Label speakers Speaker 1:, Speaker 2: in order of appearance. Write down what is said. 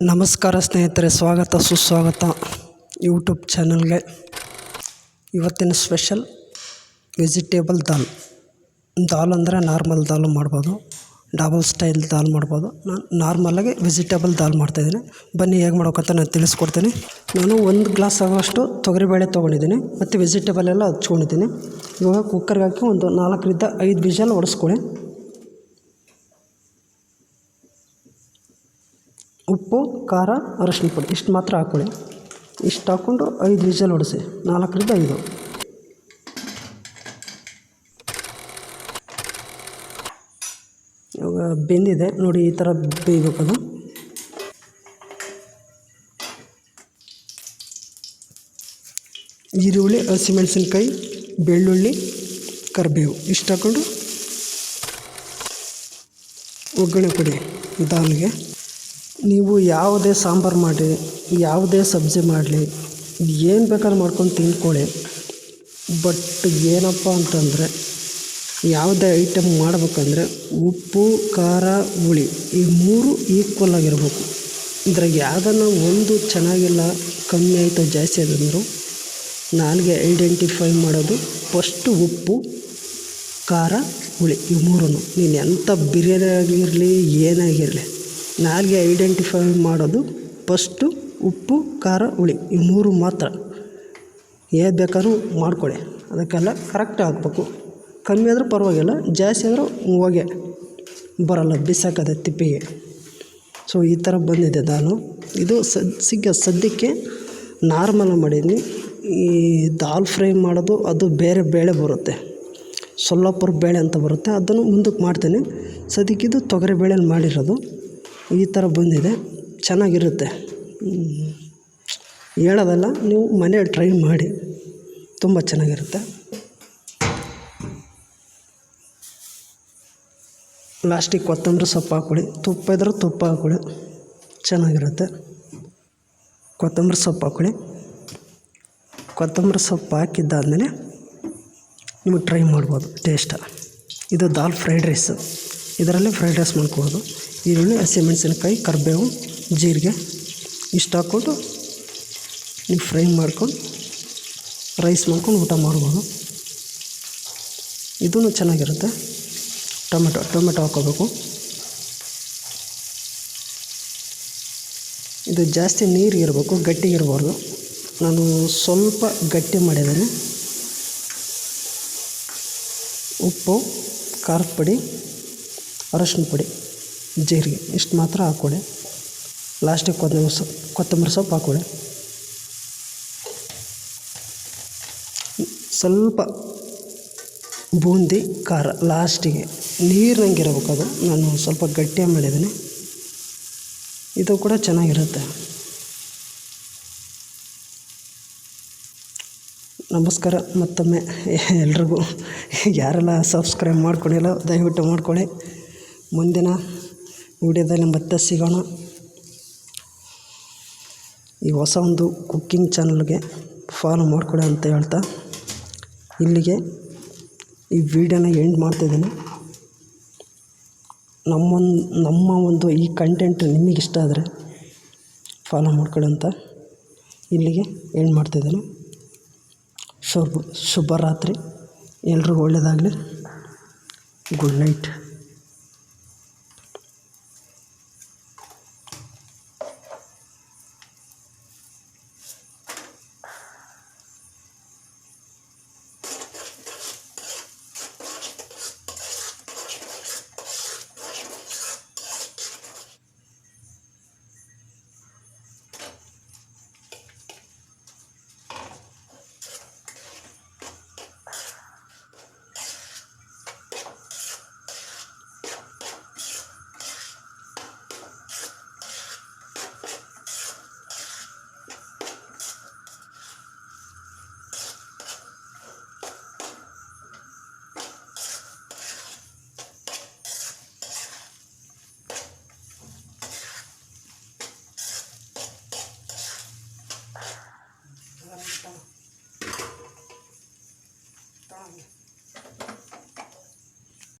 Speaker 1: ನಮಸ್ಕಾರ ಸ್ನೇಹಿತರೆ, ಸ್ವಾಗತ, ಸುಸ್ವಾಗತ ಯೂಟ್ಯೂಬ್ ಚಾನಲ್ಗೆ ಇವತ್ತಿನ ಸ್ಪೆಷಲ್ ವೆಜಿಟೇಬಲ್ ದಾಲ್. ದಾಲ್ ಅಂದರೆ ನಾರ್ಮಲ್ ದಾಲ್ ಮಾಡ್ಬೋದು ಡಬಲ್ ಸ್ಟೈಲ್ ದಾಲ್ ಮಾಡ್ಬೋದು. ನಾನು ನಾರ್ಮಲಾಗಿ ವೆಜಿಟೇಬಲ್ ದಾಲ್ ಮಾಡ್ತಾಯಿದ್ದೀನಿ ಬನ್ನಿ ಹೇಗೆ ಮಾಡೋಕ್ಕಂತ ನಾನು ತಿಳಿಸ್ಕೊಡ್ತೀನಿ. ನಾನು ಒಂದು ಗ್ಲಾಸ್ ಆಗೋಷ್ಟು ತೊಗರಿಬೇಳೆ ತೊಗೊಂಡಿದ್ದೀನಿ ಮತ್ತು ವೆಜಿಟೇಬಲ್ ಎಲ್ಲ ಹಚ್ಕೊಂಡಿದ್ದೀನಿ. ಇವಾಗ ಕುಕ್ಕರ್ಗೆ ಹಾಕಿ ಒಂದು ನಾಲ್ಕರಿಂದ ಐದು ವಿಷಲ್ ಹೊಡೆಸ್ಕೊಳ್ಳಿ ಉಪ್ಪು, ಖಾರ, ಅರಶಿನ ಪುಡಿ. ಇಷ್ಟು ಮಾತ್ರ ಹಾಕ್ಕೊಳ್ಳಿ ಇಷ್ಟು ಹಾಕ್ಕೊಂಡು ಐದು ವಿಷಲ್ ಹೊಡಿಸಿ ನಾಲ್ಕರಿಂದ ಐದು. ಇವಾಗ ಬೆಂದಿದೆ. ನೋಡಿ ಈ ಥರ ಬೇಯಬೇಕದು. ಈರುಳ್ಳಿ, ಹಸಿಮೆಣಸಿನ್ಕಾಯಿ, ಬೆಳ್ಳುಳ್ಳಿ, ಕರಿಬೇವು. ಇಷ್ಟು ಹಾಕ್ಕೊಂಡು ಒಗ್ಗರಣೆ ಕೊಡಿ. ದಾಲ್ಗೆ. ನೀವು ಯಾವುದೇ ಸಾಂಬಾರು ಮಾಡಿ, ಯಾವುದೇ ಸಬ್ಜಿ ಮಾಡಲಿ, ಏನು ಬೇಕಾದ್ರೂ ಮಾಡ್ಕೊಂಡು ತಿಂದ್ಕೊಳ್ಳಿ. ಬಟ್ ಏನಪ್ಪ ಅಂತಂದರೆ, ಯಾವುದೇ ಐಟಮ್ ಮಾಡಬೇಕಂದ್ರೆ ಉಪ್ಪು, ಖಾರ, ಹುಳಿ, ಈ ಮೂರು ಈಕ್ವಲ್ ಆಗಿರಬೇಕು. ಇದ್ರಾಗ ಯಾವುದನ್ನ ಒಂದು ಚೆನ್ನಾಗಿಲ್ಲ, ಕಮ್ಮಿ ಆಯಿತು ಜಾಸ್ತಿ ಆದಂದ್ರು ನಾಲ್ಗೆ ಐಡೆಂಟಿಫೈ ಮಾಡೋದು ಫಸ್ಟು ಉಪ್ಪು, ಖಾರ, ಹುಳಿ, ಈ ಮೂರೂ ನೀನು ಎಂಥ ಬಿರಿಯಾನಿ ಆಗಿರಲಿ, ಏನಾಗಿರಲಿ ನಾಲ್ಗೆ ಐಡೆಂಟಿಫೈ ಮಾಡೋದು ಪಸ್ಟು ಉಪ್ಪು, ಖಾರ, ಹುಳಿ. ಈ ಮೂರು ಮಾತ್ರ. ಏನು ಬೇಕಾದ್ರೂ ಮಾಡ್ಕೊಳ್ಳಿ. ಅದಕ್ಕೆಲ್ಲ ಕರೆಕ್ಟ್ ಹಾಕ್ಬೇಕು ಕಮ್ಮಿ ಆದರೂ ಪರವಾಗಿಲ್ಲ, ಜಾಸ್ತಿ ಆದರೂ ಹೋಗೆ. ಬರಲ್ಲ, ಬಿಸಾಕದೆ, ತಿಪ್ಪಿಗೆ. ಸೊ ಈ ಥರ ಬಂದಿದೆ ದಾಲು ಇದು ಸದ್ ಸಿಗ ಸದ್ಯಕ್ಕೆ ನಾರ್ಮಲ್ ಮಾಡಿದ್ದೀನಿ. ಈ ದಾಲ್ ಫ್ರೈ ಮಾಡೋದು, ಅದು ಬೇರೆ ಬೇಳೆ ಬರುತ್ತೆ. ಸೊಲ್ಲಾಪುರ ಬೇಳೆ ಅಂತ ಬರುತ್ತೆ. ಅದನ್ನು ಮುಂದಕ್ಕೆ ಮಾಡ್ತೇನೆ. ಸದ್ಯಕ್ಕಿದು ತೊಗರಿ ಬೇಳೆಯಲ್ಲಿ ಮಾಡಿರೋದು. ಈ ಥರ ಬಂದಿದೆ. ಚೆನ್ನಾಗಿರುತ್ತೆ. ಹೇಳೋದಲ್ಲ, ನೀವು ಮನೇಲಿ ಟ್ರೈ ಮಾಡಿ. ತುಂಬ ಚೆನ್ನಾಗಿರುತ್ತೆ. ಲಾಸ್ಟಿಗೆ ಕೊತ್ತಂಬರಿ ಸೊಪ್ಪು ಹಾಕ್ಕೊಳ್ಳಿ ತುಪ್ಪ ಇದ್ರೆ ತುಪ್ಪ ಹಾಕ್ಕೊಳ್ಳಿ ಚೆನ್ನಾಗಿರುತ್ತೆ. ಕೊತ್ತಂಬರಿ ಸೊಪ್ಪು ಹಾಕ್ಕೊಳ್ಳಿ ಕೊತ್ತಂಬರಿ ಸೊಪ್ಪು ಹಾಕಿದ್ದಾದಮೇಲೆ ನೀವು ಟ್ರೈ ಮಾಡ್ಬೋದು, ಟೇಸ್ಟ. ಇದು ದಾಲ್ ಫ್ರೈಡ್ ರೈಸು. ಇದರಲ್ಲಿ ಫ್ರೈಡ್ ರೈಸ್ ಮಾಡ್ಕೋಬೋದು. ಈರುಳ್ಳಿ ಹಸಿಮೆಣಸಿನ್ಕಾಯಿ ಕರಿಬೇವು, ಜೀರಿಗೆ, ಇಷ್ಟು ಹಾಕ್ಕೊಂಡು ನೀವು ಫ್ರೈ ಮಾಡ್ಕೊಂಡು ರೈಸ್ ಮಾಡ್ಕೊಂಡು ಊಟ ಮಾಡ್ಬೋದು. ಇದೂ ಚೆನ್ನಾಗಿರುತ್ತೆ. ಟೊಮೆಟೊ ಟೊಮೆಟೊ ಹಾಕೋಬೇಕು ಇದು ಜಾಸ್ತಿ ನೀರು ಇರಬೇಕು, ಗಟ್ಟಿ ಇರಬಾರ್ದು. ನಾನು ಸ್ವಲ್ಪ ಗಟ್ಟಿ ಮಾಡಿದ್ದೀನಿ. ಉಪ್ಪು, ಖಾರದ ಪುಡಿ, ಅರಶಿನ ಪುಡಿ. ಜೀರಿಗೆ ಇಷ್ಟು ಮಾತ್ರ ಹಾಕ್ಕೊಳ್ಳಿ ಲಾಸ್ಟಿಗೆ ಕೊತ್ತಂಬರಿ ಸೊಪ್ಪು ಕೊತ್ತಂಬರಿ ಸೊಪ್ಪು ಹಾಕ್ಕೊಳ್ಳಿ ಸ್ವಲ್ಪ ಬೂಂದಿ, ಖಾರ ಲಾಸ್ಟಿಗೆ ನೀರಿನಂಗೆ ಇರಬೇಕು ಅದು ನಾನು ಸ್ವಲ್ಪ ಗಟ್ಟಿಯಾಗಿ ಮಾಡಿದ್ದೀನಿ. ಇದು ಕೂಡ ಚೆನ್ನಾಗಿರುತ್ತೆ. ನಮಸ್ಕಾರ, ಮತ್ತೊಮ್ಮೆ ಎಲ್ರಿಗೂ. ಯಾರೆಲ್ಲ ಸಬ್ಸ್ಕ್ರೈಬ್ ಮಾಡ್ಕೊಂಡಿಲ್ಲ, ದಯವಿಟ್ಟು ಮಾಡ್ಕೊಳ್ಳಿ. ಮುಂದಿನ ವಿಡಿಯೋದಲ್ಲಿ ಮತ್ತೆ ಸಿಗೋಣ. ಈ ಹೊಸ ಒಂದು ಕುಕ್ಕಿಂಗ್ ಚಾನಲ್ಗೆ ಫಾಲೋ ಮಾಡಿಕೊಡಿ ಅಂತ ಹೇಳ್ತಾ. ಇಲ್ಲಿಗೆ ಈ ವಿಡಿಯೋನ ಎಂಡ್ ಮಾಡ್ತಿದ್ದೀನಿ ನಮ್ಮೊಂದು ನಮ್ಮ ಒಂದು ಈ ಕಂಟೆಂಟ್ ನಿಮಗೆ ಇಷ್ಟ ಆದರೆ ಫಾಲೋ ಮಾಡ್ಕೊಳ್ಳಿ ಅಂತ ಇಲ್ಲಿಗೆ ಎಂಡ್ ಮಾಡ್ತಿದ್ದೀನಿ ಶುಭ, ಶುಭರಾತ್ರಿ. ಎಲ್ರಿಗೂ ಒಳ್ಳೆಯದಾಗಲಿ ಗುಡ್ ನೈಟ್